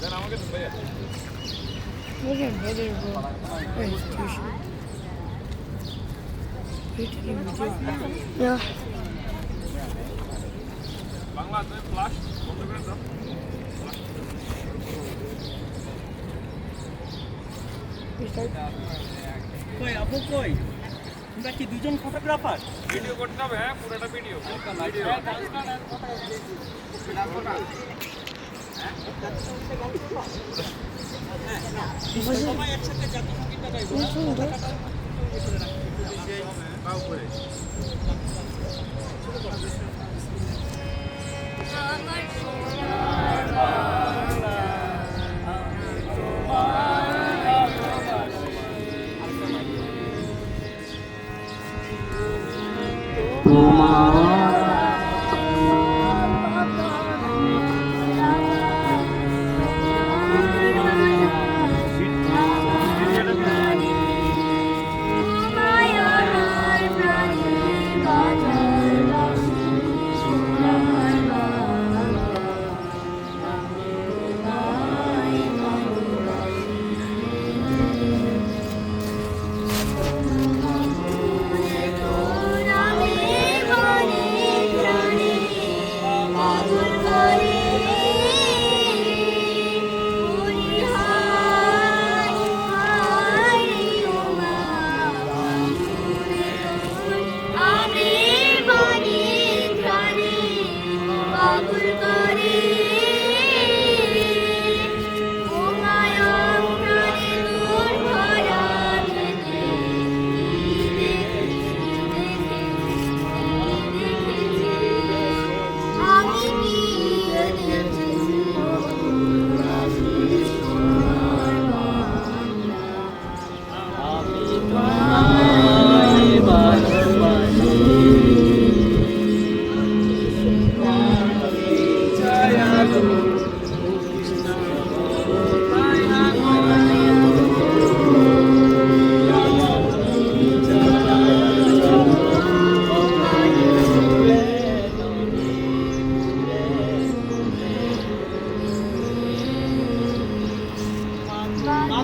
Look at better, bro. Wait, tuition. You taking video? Yeah. You start? কই আপু কই তোমরা কি দুজন ফটোগ্রাফার ভিডিও করতে হবে হ্যাঁ পুরোটা ভিডিও ভিডিও সবাই একসাথে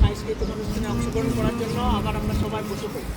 সাংস্কৃতিক অনুষ্ঠানে অংশগ্রহণ করার জন্য আবার আমরা সবাই বসে পড়ি।